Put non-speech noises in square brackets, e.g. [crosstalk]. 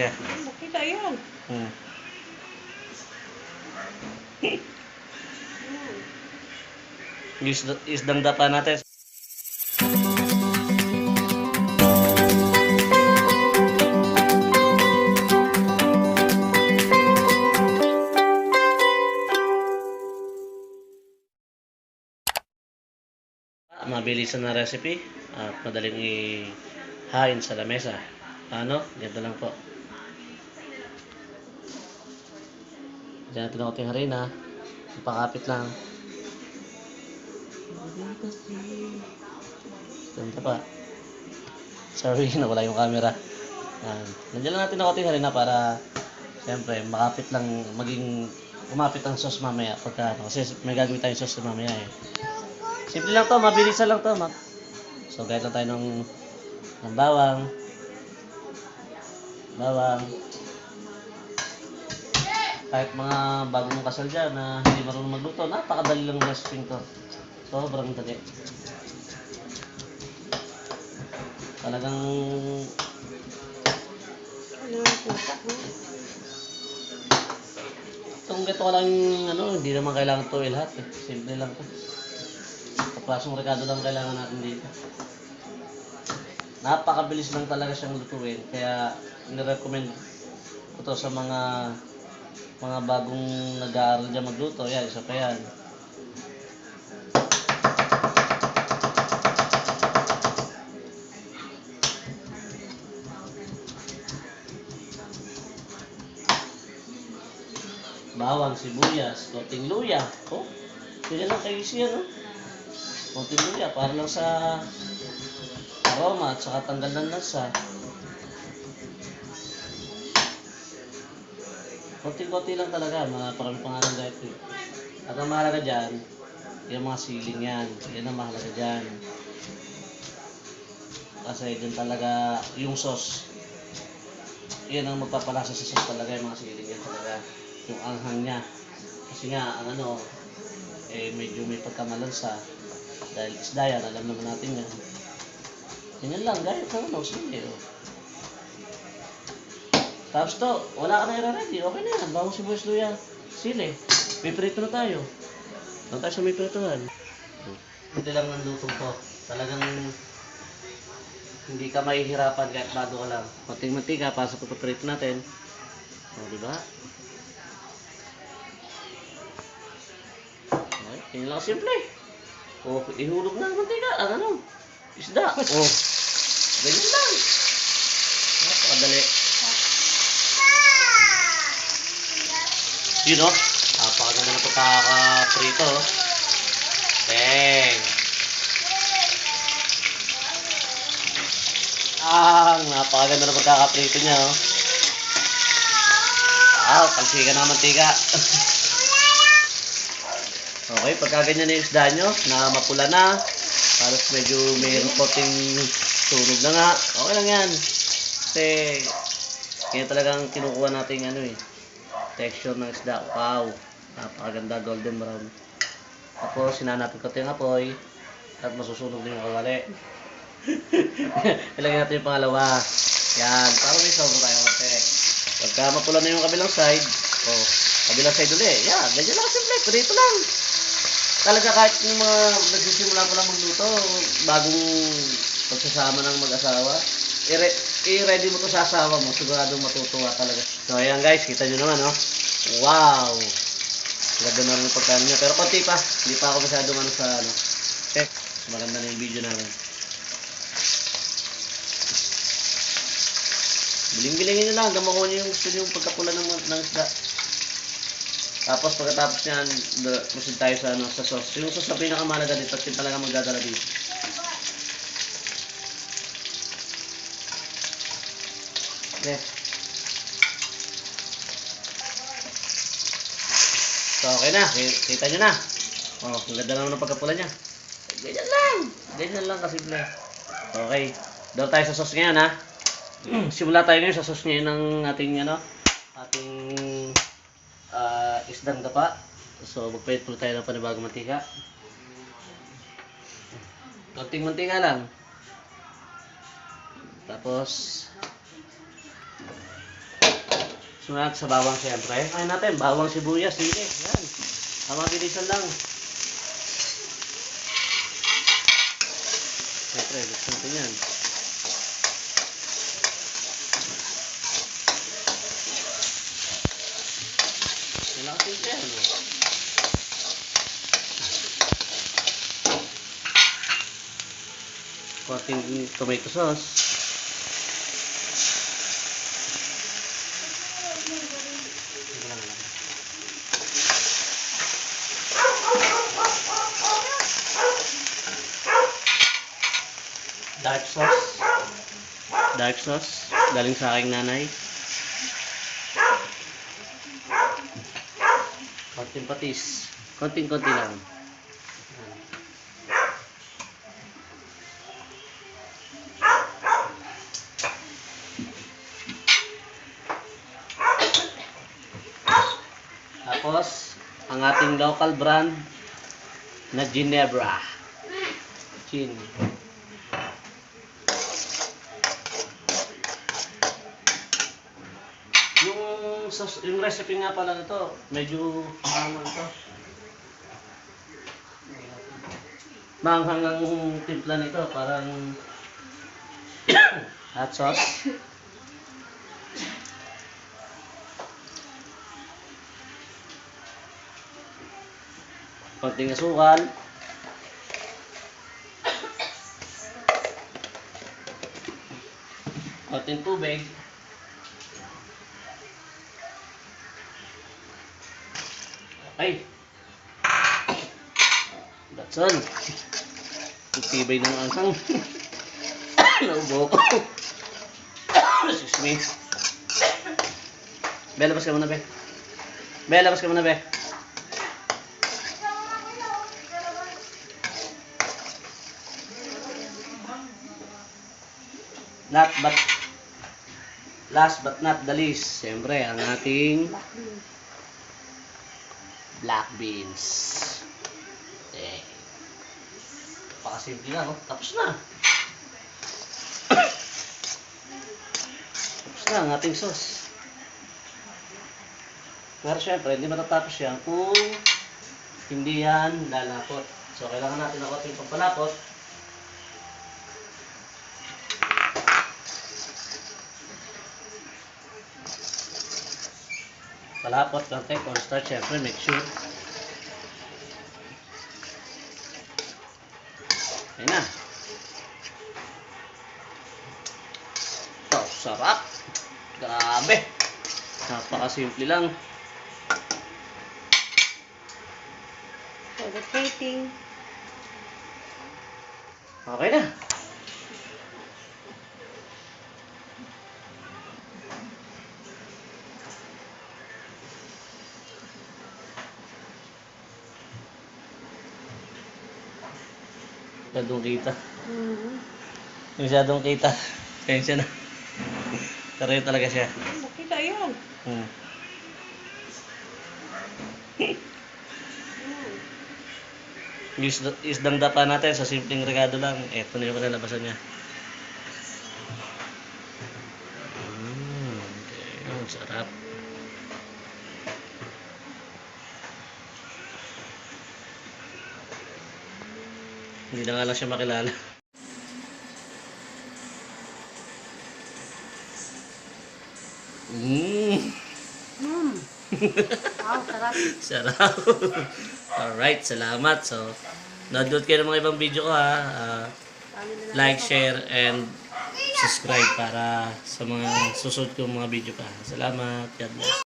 siya. Makita yan. Hmm. Isda, isdang dapa natin. Mabilisan na recipe at madaling ihain sa lamesa. Ano? Ganito lang po. Diyan natin ang ating harina. Ipakapit lang. Ganda pa. Sorry, [laughs] nawala yung camera. Yan. Nandiyan lang natin ang ating harina para siyempre makapit lang maging umapit ang sauce mamaya pagka ano, kasi may gagawin tayong sauce mamaya eh. Simple lang to, mabilisan lang to. Ma so, gayat lang tayo ng, ng bawang. Bawang. Kahit mga bagong kasal dyan na hindi marunong magluto, napakadali lang recipe to. Sobrang dali. Talagang Ano ang itong ganito ka lang, ano, hindi naman kailangan to lahat eh. Simple lang to. Kapasong rekado lang kailangan natin dito. Napakabilis lang talaga siyang lutuin. Kaya nirecommend ko to sa mga mga bagong nag-aaral dyan magluto. Yan, isa pa yan. Bawang, sibuyas, konting luya. Oh, ganyan lang kayo siya, no? Konting luya, para lang sa aroma at saka tanggal ng lasa. Konting-konti lang talaga, mga pangalan dahil ito. At ang mahalaga dyan, yung mga siling yan. Yan ang mahalaga dyan. Kasi dyan talaga yung sauce. Yan ang magpapalasa sa sauce talaga, yung mga siling yan talaga. Yung anghang niya. Kasi nga, ang ano, eh medyo may pagkamalansa. Dahil isda yan, alam naman natin yan. Ganyan lang, gaya ka ano, sige. Oh. Tapos to, wala ka na i-ready. Okay na yan. Bawang sibuyas luya. Sili. May prito na tayo. Doon tayo sa may pritohan. Hindi lang ng luto to. Talagang hindi ka mahihirapan kahit bago ka lang. Konting mantika, pasok ko prito natin. O, di ba? Okay, yun lang simple. O, ihulog na ang mantika. Ang ano? Isda. [laughs] O, ganyan lang. Napakadali. Yun o. Napakaganda ng pagkakaprito. oh. Bang! Ah, napakaganda ng pagkakaprito niya oh. Ah, kalsikan ng mantika. [laughs] okay, pagka ganyan na yung isda nyo, na mapula na, parang medyo mayroon konting sunog na nga, okay lang yan. Kasi, kaya talagang kinukuha natin ano eh, texture ng isda. Wow! Napakaganda golden brown. Tapos, sinanapin ko ito yung apoy at masusunog din yung kawali. [laughs] Ilagay natin yung pangalawa. Yan, para may sobo tayo konti. Pagka mapula na yung kabilang side, oh, kabilang side ulit. Yan, ganyan lang simple. Prito lang. Talaga kahit yung mga nagsisimula pa lang magluto, bagong pagsasama ng mag-asawa, i-re- i-ready mo to sa asawa mo, siguradong matutuwa talaga. So ayan guys, kita nyo naman oh. Wow! Ganda na rin yung pagkain niya. Pero konti pa, hindi pa ako masyadong ano sa ano. Okay, maganda na yung video namin. Biling-bilingin nyo lang, hanggang makuha nyo yung gusto nyo yung pagkapula ng, ng isda. Tapos pagkatapos niyan, proceed tayo sa ano sa sauce. Yung sauce na pinakamalaga dito at yun talaga magdadala dito. Okay. So, okay na. Ki- Kita nyo na. Oh, ang ganda naman ng pagkapula niya. Ganyan lang. Ganyan lang kasimple. Okay. Doon tayo sa sauce ngayon, ha? [clears throat] Simula tayo ngayon sa sauce ngayon ng ating, ano, ating ah, isdang dapa. So, magpahit po tayo ng panibagong mantika. Konting mantika lang. Tapos, Sunod sa bawang siyempre. Ay natin, bawang sibuyas, sili. Yan. Tama bilisan lang. Siyempre, gusto natin yan. Lang kasi yan. Konting tomato sauce. Dark sauce. Dark sauce. Galing sa aking nanay. Konting patis. Konting-konti lang. Tapos, ang ating local brand na Ginebra. Gin. Sos- yung recipe nga pala nito, medyo ano ito. Manghang ang timpla nito, parang [coughs] hot sauce. Konting asukal. Konting tubig. Ay! That's all. Ang tibay ng angkang. [coughs] Naubo ko. [coughs] Excuse me. Be, labas ka muna, Be. Be, labas ka muna, Be. Not but last but not the least, siyempre, ang ating Black beans. Eh. Pakasimple na, no? Tapos na. Tapos na ang ating sauce. Pero syempre, hindi matatapos yan kung hindi yan lalapot. So, kailangan natin ng ating pampalapot. Palapot, konti, cornstarch, syempre, make sure. Ayun na. Ito, sarap. Grabe. Napakasimple lang. For the plating. Okay na. Masyadong kita. Mm-hmm. Masyadong kita. Siya na. Yun talaga siya. Nakita yan. Hmm. Yan. Is, isdang dapa natin sa simpleng regado lang. Eto na yung kalalabasan niya. Mm, okay. Ang sarap. Hindi na nga lang siya makilala. Mm. Mm. Wow, sarap. [laughs] Sarap. Alright, salamat. So, nanood kayo ng mga ibang video ko ha. Lang. like, share, and subscribe para sa mga susunod kong mga video pa. Salamat. God bless.